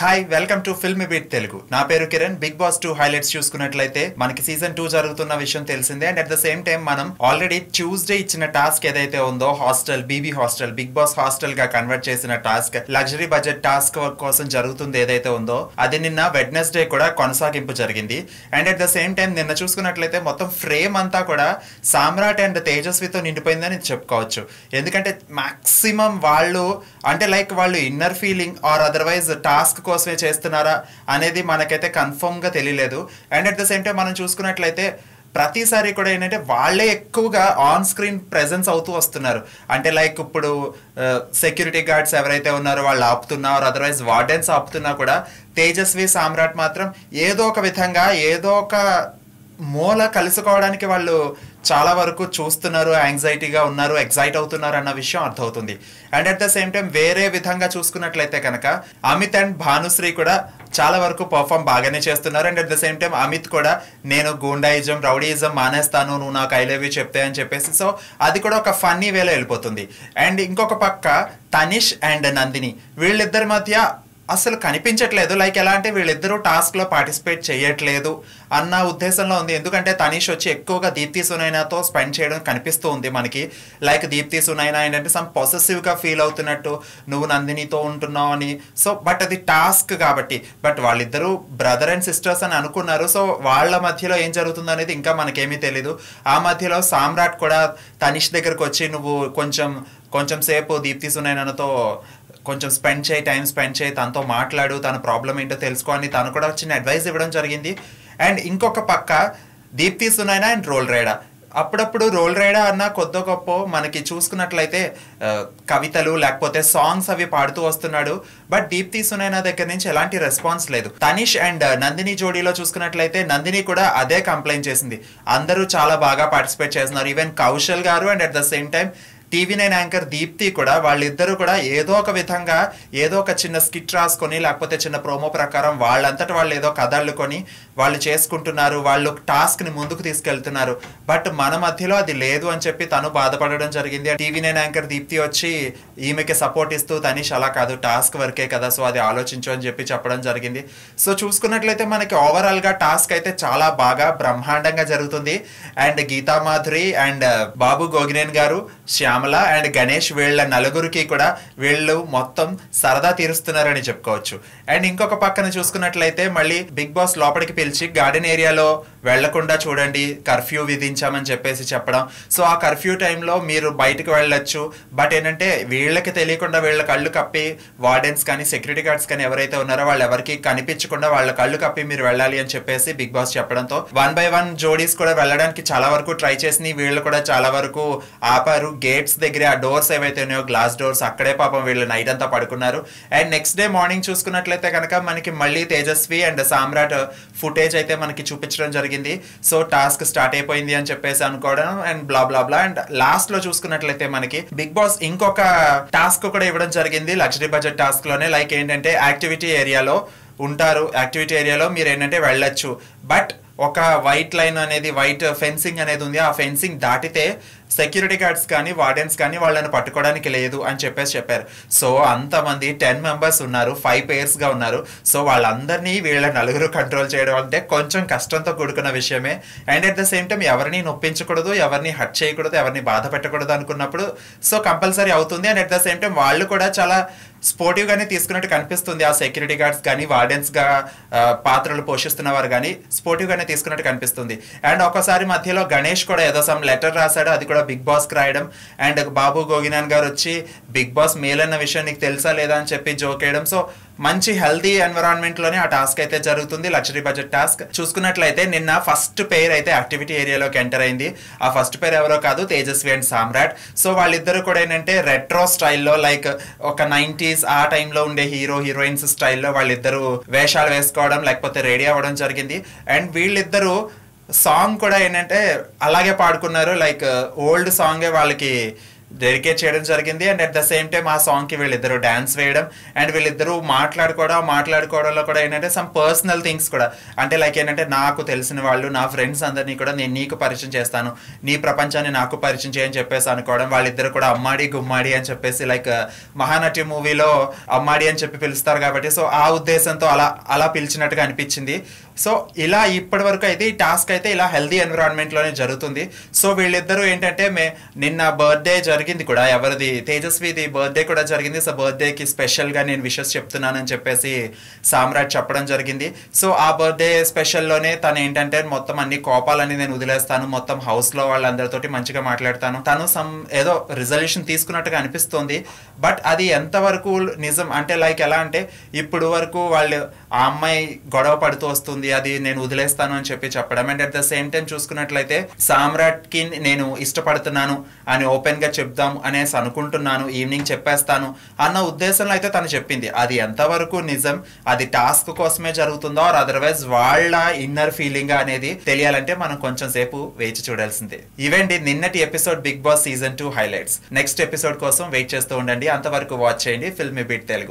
Hi welcome to film beat Telugu నా పేరు Kiran. Bigg Boss two highlights చూసుకున్నట్లయితే మనకి సీజన్ టూ జరుగుతున్న విషయం తెలిసిందే. And at the same time మనం ఆల్రెడీ ట్యూస్డే ఇచ్చిన టాస్క్ ఏదైతే ఉందో hostel BB hostel Bigg Boss హాస్టల్గా convert చేసిన టాస్క్ లగ్జరీ బడ్జెట్ టాస్క్ కోసం జరుగుతుంది ఏదైతే ఉందో అది నిన్న వెడ్నెస్డే కూడా కొనసాగింపు జరిగింది. And at the same time నిన్న చూసుకున్నట్లయితే మొత్తం ఫ్రేమ్ అంతా కూడా సామ్రాట్ అండ్ తేజస్వితో నిండిపోయిందని చెప్పుకోవచ్చు. ఎందుకంటే మాక్సిమం వాళ్ళు అంటే లైక్ వాళ్ళు inner feeling or otherwise task కోసమే చేస్తున్నారా అనేది మనకైతే కన్ఫర్మ్గా తెలియలేదు. And at the same time మనం చూసుకున్నట్లయితే ప్రతిసారి కూడా ఏంటంటే వాళ్ళే ఎక్కువగా ఆన్ స్క్రీన్ ప్రెజెన్స్ అవుతూ వస్తున్నారు. అంటే లైక్ ఇప్పుడు సెక్యూరిటీ గార్డ్స్ ఎవరైతే ఉన్నారో వాళ్ళు ఆపుతున్నారు అదర్వైజ్ వార్డెన్స్ ఆపుతున్నా కూడా తేజస్వి సామ్రాట్ మాత్రం ఏదో ఒక విధంగా ఏదో ఒక మూల కలుసుకోవడానికి వాళ్ళు చాలా వరకు చూస్తున్నారు యాంగ్జైటీగా ఉన్నారు ఎగ్జైట్ అవుతున్నారు అన్న విషయం అర్థమవుతుంది. And at the same time వేరే విధంగా చూసుకున్నట్లయితే కనుక అమిత్ అండ్ భానుశ్రీ కూడా చాలా వరకు పర్ఫామ్ బాగానే చేస్తున్నారు. And at the same time Amit కూడా నేను గూండాయిజం రౌడీయిజం మానేస్తాను నువ్వు నాకు ఐ లవ్ యూ చెప్తే అని చెప్పేసి సో అది కూడా ఒక ఫన్నీ వేలో వెళ్ళిపోతుంది. అండ్ ఇంకొక పక్క తనిష్ అండ్ నందిని వీళ్ళిద్దరి మధ్య అసలు కనిపించట్లేదు. లైక్ ఎలా అంటే వీళ్ళిద్దరూ టాస్క్లో పార్టిసిపేట్ చేయట్లేదు అన్న ఉద్దేశంలో ఉంది. ఎందుకంటే తనీష్ వచ్చి ఎక్కువగా దీప్తి సునైనాతో స్పెండ్ చేయడం కనిపిస్తూ ఉంది మనకి. లైక్ దీప్తి సునైనా ఏంటంటే సమ్ పాసెసివ్గా ఫీల్ అవుతున్నట్టు నువ్వు నందినితో ఉంటున్నావు అని. సో బట్ అది టాస్క్ కాబట్టి. బట్ వాళ్ళిద్దరూ బ్రదర్ అండ్ సిస్టర్స్ అని అనుకున్నారు. సో వాళ్ళ మధ్యలో ఏం జరుగుతుంది అనేది ఇంకా మనకేమీ తెలీదు. ఆ మధ్యలో సామ్రాట్ కూడా తనిష్ దగ్గరకు వచ్చి నువ్వు కొంచెం కొంచెం సేపు దీప్తి సునైనాతో కొంచెం స్పెండ్ చేయి టైం స్పెండ్ చేయి తనతో మాట్లాడు తన ప్రాబ్లం ఏంటో తెలుసుకో అని తను కూడా చిన్న అడ్వైస్ ఇవ్వడం జరిగింది. అండ్ ఇంకొక పక్క దీప్తి సునైనా అండ్ రోల్ రైడా. అప్పుడప్పుడు రోల్ రైడా అన్న కొద్ది గొప్ప మనకి చూసుకున్నట్లయితే కవితలు లేకపోతే సాంగ్స్ అవి పాడుతూ వస్తున్నాడు. బట్ దీప్తి సునైనా దగ్గర నుంచి ఎలాంటి రెస్పాన్స్ లేదు. తనిష్ అండ్ నందిని జోడీలో చూసుకున్నట్లయితే నందిని కూడా అదే కంప్లైంట్ చేసింది. అందరూ చాలా బాగా పార్టిసిపేట్ చేస్తున్నారు. Even Kaushal garu and at the same time TV nine anchor Deepthi కూడా వాళ్ళిద్దరూ కూడా ఏదో ఒక విధంగా ఏదో ఒక చిన్న స్కిట్ రాసుకొని లేకపోతే చిన్న ప్రోమో ప్రకారం వాళ్ళంతటా వాళ్ళు ఏదో కథ అల్లుకొని వాళ్ళు చేసుకుంటున్నారు వాళ్ళు టాస్క్ని ముందుకు తీసుకెళ్తున్నారు. బట్ మన మధ్యలో అది లేదు అని చెప్పి తను బాధపడడం జరిగింది. టీవీ నైన్ యాంకర్ దీప్తి వచ్చి ఈమెకి సపోర్ట్ ఇస్తూ తనీష్ అలా కాదు టాస్క్ వర్కే కదా సో అది ఆలోచించు అని చెప్పి చెప్పడం జరిగింది. సో చూసుకున్నట్లయితే మనకి ఓవరాల్గా టాస్క్ అయితే చాలా బాగా బ్రహ్మాండంగా జరుగుతుంది. And Geetha Madhuri and Babu Gogineni garu Shyamala and Ganesh వీళ్ళ నలుగురికి కూడా వీళ్ళు మొత్తం సరదా తీరుస్తున్నారని చెప్పుకోవచ్చు. అండ్ ఇంకొక పక్కన చూసుకున్నట్లయితే మళ్ళీ బిగ్ బాస్ లోపలికి పిలిచి గార్డెన్ ఏరియాలో వెళ్ళకుండా చూడండి కర్ఫ్యూ విధించామని చెప్పేసి చెప్పడం. సో ఆ కర్ఫ్యూ టైంలో మీరు బయటకు వెళ్ళొచ్చు. బట్ ఏంటంటే వీళ్ళకి తెలియకుండా వీళ్ళ కళ్ళు కప్పి వార్డెన్స్ కానీ సెక్యూరిటీ గార్డ్స్ కానీ ఎవరైతే ఉన్నారో వాళ్ళు ఎవరికి కనిపించకుండా వాళ్ళ కళ్ళు కప్పి మీరు వెళ్ళాలి అని చెప్పేసి బిగ్ బాస్ చెప్పడంతో వన్ బై వన్ జోడీస్ కూడా వెళ్ళడానికి చాలా వరకు ట్రై చేసి వీళ్ళు కూడా చాలా వరకు ఆపారు. గేట్స్ దగ్గర ఆ డోర్స్ ఏవైతే ఉన్నాయో గ్లాస్ డోర్స్ అక్కడే పాపం వీళ్ళు నైట్ అంతా పడుకున్నారు. అండ్ నెక్స్ట్ డే మార్నింగ్ చూసుకున్నట్లయితే కనుక మనకి మళ్ళీ తేజస్వి అండ్ సామ్రాట్ ఫుటేజ్ అయితే మనకి చూపించడం జరిగింది. సో టాస్క్ స్టార్ట్ అయిపోయింది అని చెప్పేసి అనుకోవడం and blah blah blah. And లాస్ట్లో చూసుకున్నట్లయితే మనకి బిగ్ బాస్ ఇంకొక టాస్క్ కూడా ఇవ్వడం జరిగింది. లగ్జరీ బడ్జెట్ టాస్క్లోనే లైక్ ఏంటంటే యాక్టివిటీ ఏరియాలో ఉంటారు. యాక్టివిటీ ఏరియాలో మీరు ఏంటంటే వెళ్ళొచ్చు. బట్ ఒక వైట్ లైన్ అనేది వైట్ ఫెన్సింగ్ అనేది ఉంది. ఆ ఫెన్సింగ్ దాటితే సెక్యూరిటీ గార్డ్స్ కానీ వార్డెన్స్ కానీ వాళ్ళని పట్టుకోవడానికి లేదు అని చెప్పేసి చెప్పారు. సో అంతమంది టెన్ మెంబర్స్ ఉన్నారు ఫైవ్ పేర్స్గా ఉన్నారు. సో వాళ్ళందరినీ వీళ్ళ నలుగురు కంట్రోల్ చేయడం అంటే కొంచెం కష్టంతో కూడుకున్న విషయమే. And at the same time ఎవరిని నొప్పించకూడదు ఎవరిని హట్ చేయకూడదు ఎవరిని బాధ పెట్టకూడదు అనుకున్నప్పుడు సో కంపల్సరీ అవుతుంది. And at the same time వాళ్ళు కూడా చాలా స్పోర్టివ్ గానే తీసుకున్నట్టు కనిపిస్తుంది. ఆ సెక్యూరిటీ గార్డ్స్ కానీ వార్డెన్స్గా పాత్రలు పోషిస్తున్న వారు కానీ స్పోర్టివ్ గానే తీసుకున్నట్టు కనిపిస్తుంది. అండ్ ఒకసారి మధ్యలో గణేష్ కూడా ఏదో సమ్ లెటర్ రాశాడు. అది కూడా బిగ్ బాస్కి రాయడం. అండ్ బాబు గోగినాన్ గారు వచ్చి బిగ్ బాస్ మేల్ అన్న విషయం నీకు తెలుసా లేదా? అని చెప్పి జోక్ వేయడం. సో మంచి హెల్దీ ఎన్విరాన్మెంట్లోనే ఆ టాస్క్ అయితే జరుగుతుంది. Luxury budget task. చూసుకున్నట్లయితే నిన్న ఫస్ట్ పేర్ అయితే యాక్టివిటీ ఏరియాలోకి ఎంటర్ అయింది. ఆ ఫస్ట్ పేర్ ఎవరో కాదు తేజస్వి అండ్ సామ్రాట్. సో వాళ్ళిద్దరు కూడా ఏంటంటే రెట్రో స్టైల్లో లైక్ ఒక నైన్టీస్ ఆ టైంలో ఉండే హీరో హీరోయిన్స్ స్టైల్లో వాళ్ళిద్దరూ వేషాలు వేసుకోవడం లేకపోతే రెడీ అవ్వడం జరిగింది. అండ్ వీళ్ళిద్దరూ సాంగ్ కూడా ఏంటంటే అలాగే పాడుకున్నారు. లైక్ ఓల్డ్ సాంగే వాళ్ళకి డెడికేట్ చేయడం జరిగింది and at the same time ఆ సాంగ్కి వీళ్ళిద్దరు డాన్స్ వేయడం అండ్ వీళ్ళిద్దరూ మాట్లాడుకోవడం మాట్లాడుకోవడంలో కూడా ఏంటంటే సమ్ పర్సనల్ థింగ్స్ కూడా. అంటే లైక్ ఏంటంటే నాకు తెలిసిన వాళ్ళు నా ఫ్రెండ్స్ అందరినీ కూడా నేను నీకు పరిచయం చేస్తాను నీ ప్రపంచాన్ని నాకు పరిచయం చేయని చెప్పేసి అనుకోవడం వాళ్ళిద్దరు కూడా అమ్మాడి గుమ్మాడి అని చెప్పేసి లైక్ uh, మహానటి మూవీలో అమ్మాడి అని చెప్పి పిలుస్తారు కాబట్టి సో ఆ ఉద్దేశంతో అలా అలా పిలిచినట్టుగా అనిపించింది. సో ఇలా ఇప్పటి వరకు అయితే ఈ టాస్క్ అయితే ఇలా హెల్దీ ఎన్విరాన్మెంట్లోనే జరుగుతుంది. సో వీళ్ళిద్దరూ ఏంటంటే మే నిన్న బర్త్డే జరిగింది కూడా. ఎవరిది? తేజస్విది బర్త్డే కూడా జరిగింది. సో బర్త్డేకి స్పెషల్గా నేను విషెస్ చెప్తున్నానని చెప్పేసి సామ్రాట్ చెప్పడం జరిగింది. సో ఆ బర్త్డే స్పెషల్లోనే తను ఏంటంటే మొత్తం అన్ని కోపాలని నేను వదిలేస్తాను. మొత్తం హౌస్లో వాళ్ళందరితోటి మంచిగా మాట్లాడతాను. తను సమ్ ఏదో రిజల్యూషన్ తీసుకున్నట్టుగా అనిపిస్తుంది. బట్ అది ఎంతవరకు నిజం? అంటే లైక్ ఎలా అంటే ఇప్పుడు వరకు వాళ్ళు ఆ అమ్మాయి గొడవ పడుతూ వస్తుంది. అది నేను వదిలేస్తాను అని చెప్పి చెప్పడం. And at the same time చూసుకున్నట్లయితే సామ్రాట్కి నేను ఇష్టపడుతున్నాను అని ఓపెన్గా చెప్దాం అనేసి అనుకుంటున్నాను ఈవినింగ్ చెప్పేస్తాను అన్న ఉద్దేశంలో అయితే తను చెప్పింది. అది ఎంతవరకు నిజం అది టాస్క్ కోసమే జరుగుతుందో ఆర్ అదర్వైజ్ వాళ్ళ ఇన్నర్ ఫీలింగ్ అనేది తెలియాలంటే మనం కొంచెం సేపు వేచి చూడాల్సిందే. ఇవండి నిన్నటి episode Bigg Boss season two highlights next episode కోసం వెయిట్ చేస్తూ ఉండండి. అంతవరకు వాచ్ చేయండి. Film bit Telugu